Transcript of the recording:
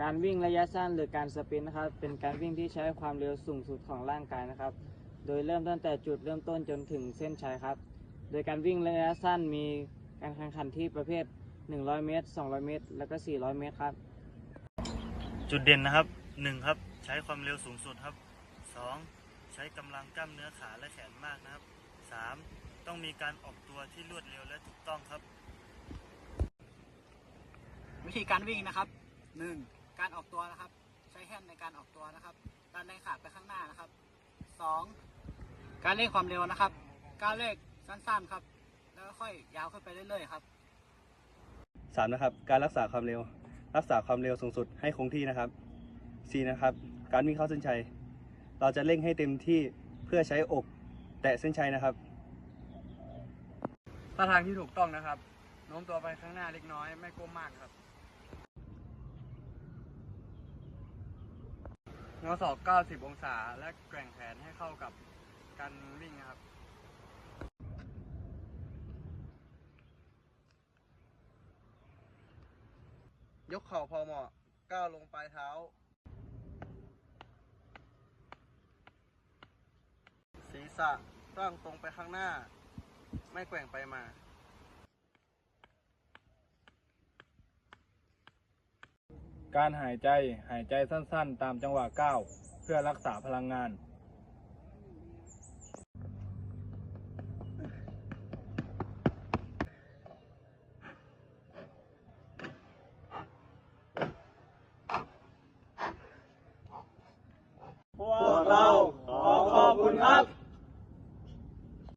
การวิ่งระยะสั้นหรือการสปรินต์นะครับ เป็นการวิ่งที่ใช้ความเร็วสูงสุดของร่างกายนะครับ โดยเริ่มตั้งแต่จุดเริ่มต้นจนถึงเส้นชัยครับ โดยการวิ่งระยะสั้นมีการแข่งขันที่ประเภท 100 เมตร 200 เมตร แล้วก็ 400 เมตรครับ จุดเด่นนะครับหนึ่งครับ ใช้ความเร็วสูงสุดครับสองใช้กำลังกล้ามเนื้อขาและแขนมากนะครับสามต้องมีการออกตัวที่รวดเร็วและถูกต้องครับ วิธีการวิ่งนะครับ 1. การออกตัวนะครับ ใช้แฮนด์ในการออกตัวนะครับดันในขาไปข้างหน้านะครับ 2. การเร่งความเร็วนะครับก้าวเลขสั้นๆครับ แล้วก็ค่อยยาวขึ้นไปเรื่อยๆครับสามนะครับ การรักษาความเร็ว รักษาความเร็วสูงสุดให้คงที่นะครับสี่นะครับ การวิ่งเข้าเส้นชัย เราจะเร่งให้เต็มที่เพื่อใช้อกแตะเส้นชัยนะครับท่าทางที่ถูกต้องนะครับโน้มตัวไปข้างหน้าเล็กน้อยไม่ก้มมากครับ งอศอก 90 องศา และแกว่งแขนให้เข้ากับการวิ่งนะครับ ยกเข่าพอเหมาะ ก้าวลงปลายเท้า ศีรษะตั้งตรงไปข้างหน้า ไม่แกว่งไปมา การหายใจหายใจสั้นๆ ตามจังหวะก้าวเพื่อรักษาพลังงาน